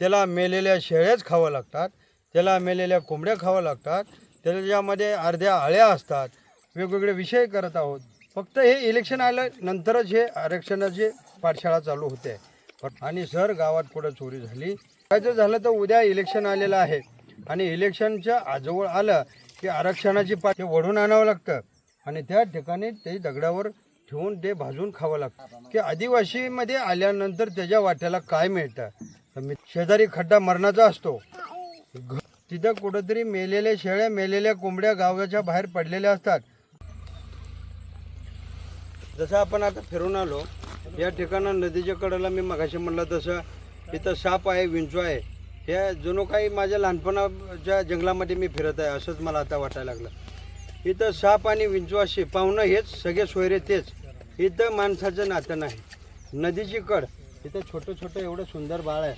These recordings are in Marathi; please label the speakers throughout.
Speaker 1: त्याला मेलेल्या शेळ्याच खावं लागतात त्याला मेलेल्या कोंबड्या खावं लागतात त्याच्यामध्ये अर्ध्या आळ्या असतात वेगवेगळे विषय करत आहोत. फक्त हे इलेक्शन आलं नंतरच हे आरक्षणाची पाठशाळा चालू होते. आणि सर गावात पुढं चोरी झाली? काय जर झालं तर उद्या इलेक्शन आलेलं आहे. आणि इलेक्शनच्या आजवळ आलं की आरक्षणाची पाठ वढून आणावं लागतं. आणि त्या ठिकाणी ते दगडावर ठेवून ते भाजून खावं लागतं. की आदिवासीमध्ये आल्यानंतर त्याच्या वाट्याला काय मिळतं? शेजारी खड्डा मरणाचा असतो. तिथं कुठंतरी मेलेल्या शेळ्या मेलेल्या कोंबड्या गावाच्या बाहेर पडलेल्या असतात. जसं आपण आता फिरून आलो या ठिकाणं नदीच्या कडेला मी मगाशी म्हणलं तसं इथं साप आहे विंचू आहे. हे जणू काही माझ्या लहानपणाच्या जंगलामध्ये मी फिरत आहे असंच मला आता वाटायला लागलं. इथं साप आणि विंचू असे पाहुणं हेच सगळे सोयरे तेच. इथं माणसाचं नातं नाही. नदीची कड इथं छोटं छोटं एवढं सुंदर बाळ आहे.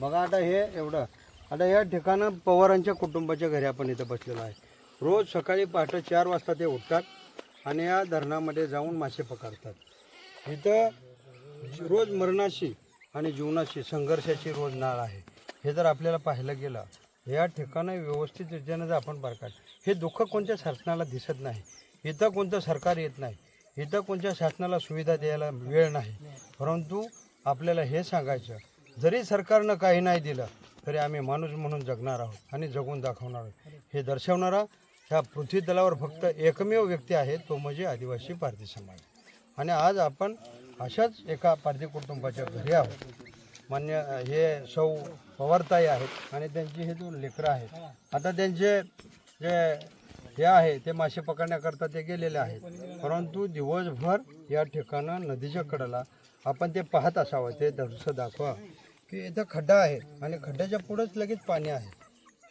Speaker 1: बघा आता हे एवढं. आता या ठिकाणं पवारांच्या कुटुंबाच्या घरी आपण इथं बसलेलो आहे. रोज सकाळी पहाटे चार वाजता ते उठतात आणि या धरणामध्ये जाऊन मासे पकडतात. इथं रोज मरणाशी आणि जीवनाशी संघर्षाची रोज नाळ आहे. हे जर आपल्याला पाहायला गेलं या ठिकाणं व्यवस्थित रीतीनं जर आपण पारकाल हे दुःख कोणत्या शासनाला दिसत नाही. इथं कोणतं सरकार येत नाही. इथं कोणत्या शासनाला सुविधा द्यायला वेळ नाही. परंतु आपल्याला हे सांगायचं जरी सरकारनं काही नाही दिलं तरी आम्ही माणूस म्हणून जगणार आहोत आणि जगून दाखवणार आहोत. हे दर्शवणारा ह्या पृथ्वी तलावर फक्त एकमेव व्यक्ती आहे तो म्हणजे आदिवासी पारधी समाज. आणि आज आपण अशाच एका पारधी कुटुंबाच्या घरी आहोत. मान्य हे सौ पवारताई आहेत आणि त्यांची हे दोन लेकरं आहेत. आता त्यांचे जे हे आहे ते मासे पकडण्याकरता ते गेलेले आहेत. परंतु दिवसभर या ठिकाणं नदीच्या कडेला आपण ते पाहत असावं ते दृश्य दाखवा. की इथं खड्डा आहे आणि खड्ड्याच्या पुढंच लगेच पाणी आहे.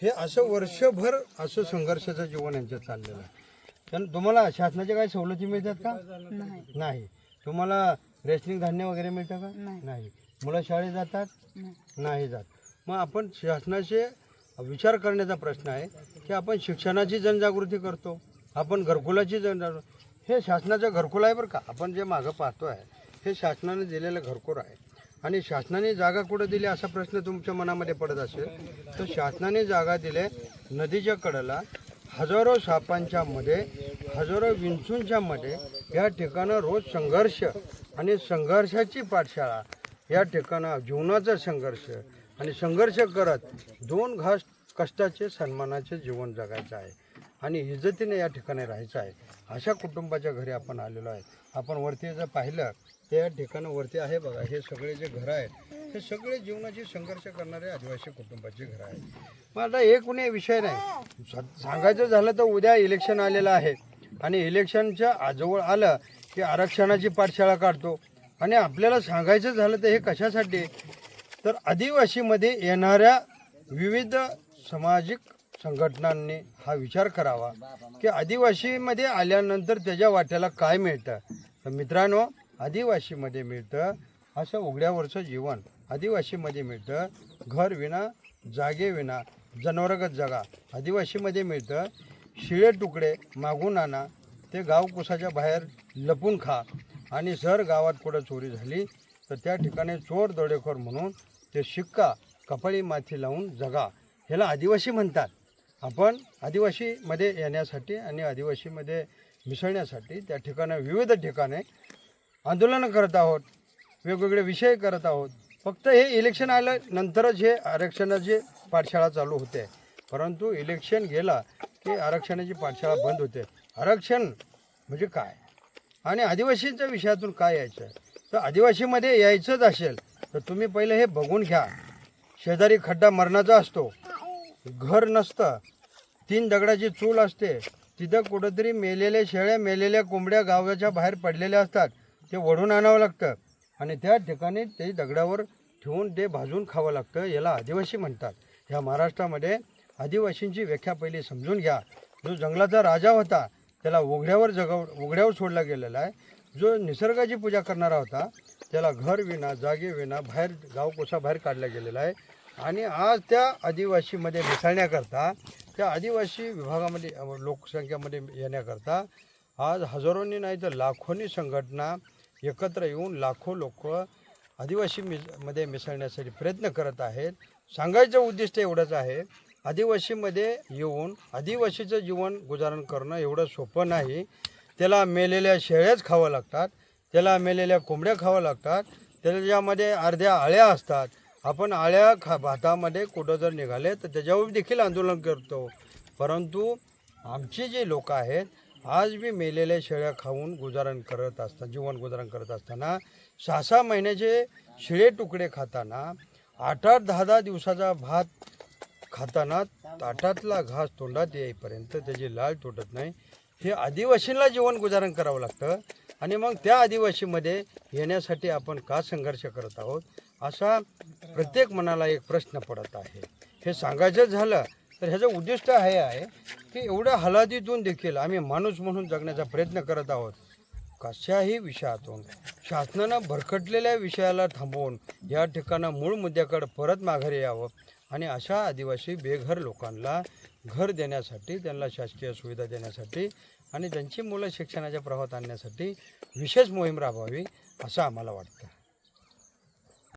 Speaker 1: हे असं वर्षभर असं संघर्षाचं जीवन यांचं चाललेलं आहे. त्यानं तुम्हाला शासनाच्या काही सवलती मिळतात का?
Speaker 2: नाही.
Speaker 1: नाही. तुम्हाला रेशनिंग धान्य वगैरे मिळतं का?
Speaker 2: नाही.
Speaker 1: नाही. मुलं शाळेत जातात?
Speaker 2: नाही.
Speaker 1: नाही जात. मग आपण शासनाचे विचार करण्याचा प्रश्न आहे की आपण शिक्षणाची जनजागृती करतो आपण घरकुलाची जनजागृती हे शासनाचं घरकुल आहे बरं का? आपण जे मागं पाहतो आहे हे शासनाने दिलेलं घरकोर आहे. आणि शासनाने जागा कुठं दिली असा प्रश्न तुमच्या मनामध्ये पडत असेल तर शासनाने जागा दिले नदीच्या कडेला हजारो सापांच्या मध्ये हजारो विंचूंच्या मध्ये. या ठिकाणं रोज संघर्ष आणि संघर्षाची पाठशाळा. या ठिकाणं जीवनाचा संघर्ष आणि संघर्ष करत दोन घास कष्टाचे सन्मानाचे जीवन जगायचं आहे आणि इज्जतीने या ठिकाणी राहायचं आहे. अशा कुटुंबाच्या घरी आपण आलेलो आहे. आपण वरती जर पाहिलं त्या ठिकाणावरती आहे बघा हे सगळे जे घरं आहेत हे सगळे जीवनाची संघर्ष करणारे आदिवासी कुटुंबाचे घरं आहेत. मग आता हे कुणी विषय नाही. सांगायचं झालं तर उद्या इलेक्शन आलेलं आहे. आणि इलेक्शनच्या आजवळ आलं की आरक्षणाची पाठशाळा काढतो. आणि आपल्याला सांगायचं झालं तर हे कशासाठी? तर आदिवासीमध्ये येणाऱ्या विविध सामाजिक संघटनांनी हा विचार करावा की आदिवासीमध्ये आल्यानंतर त्याच्या वाट्याला काय मिळतं? तर मित्रांनो आदिवासीमध्ये मिळतं असं उघड्यावरचं जीवन. आदिवासीमध्ये मिळतं घर विना जागे विना जनावरगत जगा. आदिवासीमध्ये मिळतं शिळे तुकडे मागून आणा ते गावकुसाच्या बाहेर लपून खा. आणि जर गावात कुठं चोरी झाली तर त्या ठिकाणी चोर दरोडेखोर म्हणून ते शिक्का कपाळी माथी लावून जगा. ह्याला आदिवासी म्हणतात. आपण आदिवासीमध्ये येण्यासाठी आणि आदिवासीमध्ये मिसळण्यासाठी त्या ठिकाणी विविध ठिकाणी आंदोलनं करत आहोत वेगवेगळे विषय करत आहोत. फक्त हे इलेक्शन आलं नंतरच हे आरक्षणाची पाठशाळा चालू होते. परंतु इलेक्शन गेला की आरक्षणाची पाठशाळा बंद होते. आरक्षण म्हणजे काय? आणि आदिवासींच्या विषयातून काय यायचं? तर आदिवासीमध्ये यायचंच असेल तर तुम्ही पहिले हे बघून घ्या. शेजारी खड्डा मरणाचा असतो. घर नसतं. तीन दगडाची चूल असते. तिथं कुठंतरी मेलेल्या शेळ्या मेलेल्या कोंबड्या गावाच्या बाहेर पडलेल्या असतात. ते वढून आणावं लागतं. आणि त्या ठिकाणी ते दगडावर ठेवून ते भाजून खावं लागतं याला आदिवासी म्हणतात. ह्या महाराष्ट्रामध्ये आदिवासींची व्याख्या पहिली समजून घ्या. जो जंगलाचा राजा होता त्याला उघड्यावर जगव उघड्यावर सोडला गेलेला आहे. जो निसर्गाची पूजा करणारा होता त्याला घर विना जागे बाहेर गावकोसा बाहेर काढला गेलेला आहे. आणि आज त्या आदिवासीमध्ये मिसळण्याकरता त्या आदिवासी विभागामध्ये लोकसंख्यामध्ये येण्याकरता आज हजारोंनी नाही तर लाखोंनी संघटना एकत्र येऊन लाखो लोक आदिवासी मिसमध्ये मिसळण्यासाठी प्रयत्न करत आहेत. सांगायचं उद्दिष्ट एवढंच आहे. आदिवासीमध्ये येऊन आदिवासीचं जीवन गुजारण करणं एवढं सोपं नाही. त्याला मेलेल्या शेळ्याच खावं लागतात. त्याला मेलेल्या कोंबड्या खावं लागतात. त्याच्यामध्ये अर्ध्या आळ्या असतात. आपण आळ्या खा भातामध्ये कुठं जर निघाले तर त्याच्यावर देखील आंदोलन करतो. परंतु आमची जी लोक आहेत आज मी मेलेल्या शेळ्या खाऊन गुजारण करत असताना जीवन गुजारण करत असताना सहा सहा महिन्याचे शिळे तुकडे खाताना आठ आठ दहा दहा दिवसाचा भात खाताना ताटातला घास तोंडात येईपर्यंत त्याची लाळ तुटत नाही. हे आदिवासींना जीवन गुजारण करावं लागतं आणि मग त्या आदिवासीमध्ये येण्यासाठी आपण का संघर्ष करत आहोत? असा प्रत्येक मनाला एक प्रश्न पडत आहे. हे सांगायचं झालं तर ह्याचं उद्दिष्ट हे आहे की एवढ्या हलादीतून देखील आम्ही माणूस म्हणून जगण्याचा प्रयत्न करत आहोत. कशाही विषयातून शासनानं भरकटलेल्या विषयाला थांबवून या ठिकाणं मूळ मुद्द्याकडे परत माघारी यावं आणि अशा आदिवासी बेघर लोकांना घर देण्यासाठी त्यांना शासकीय सुविधा देण्यासाठी आणि त्यांची मुलं शिक्षणाच्या प्रवाहात आणण्यासाठी विशेष मोहीम राबवावी असं आम्हाला वाटतं.